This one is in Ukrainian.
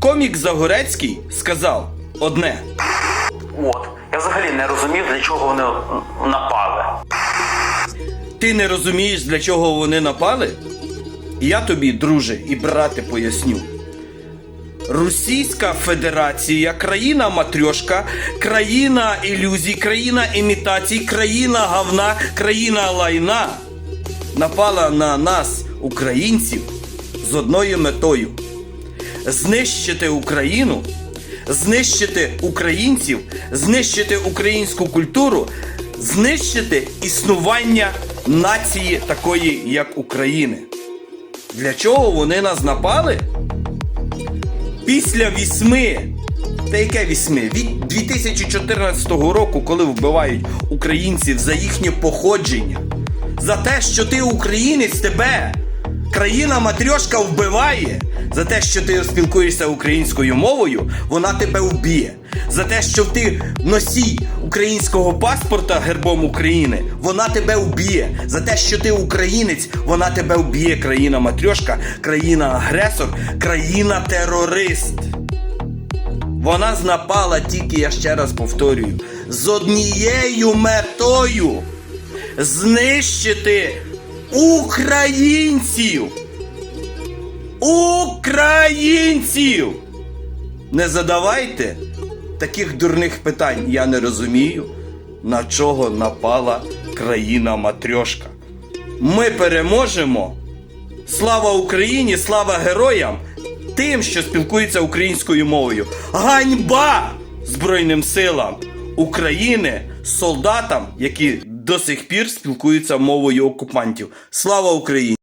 Комік Загорецький сказав одне. От. Я взагалі не розумів, для чого вони напали. Ти не розумієш, для чого вони напали? Я тобі, друже і брате, поясню. Російська Федерація, країна матрьошка, країна ілюзій, країна імітацій, країна говна, країна лайна напала на нас, українців, з одною метою знищити Україну, знищити українців, знищити українську культуру, знищити існування нації такої, як України. Для чого вони нас напали? Після вісьми, та яке вісьми? Від 2014 року, коли вбивають українців за їхнє походження, за те, що ти українець, тебе країна матрьошка вбиває. За те, що ти спілкуєшся українською мовою, вона тебе вб'є. За те, що ти носій українського паспорта гербом України, вона тебе вб'є. За те, що ти українець, вона тебе вб'є. Країна матрьошка, країна агресор, країна терорист. Вона знапала тільки, я ще раз повторюю, з однією метою знищити українців. Українців! Не задавайте таких дурних питань. Я не розумію, на чого напала країна матрьошка. Ми переможемо. Слава Україні, слава героям! Тим, що спілкуються українською мовою. Ганьба Збройним силам України, солдатам, які до сих пір спілкуються мовою окупантів. Слава Україні!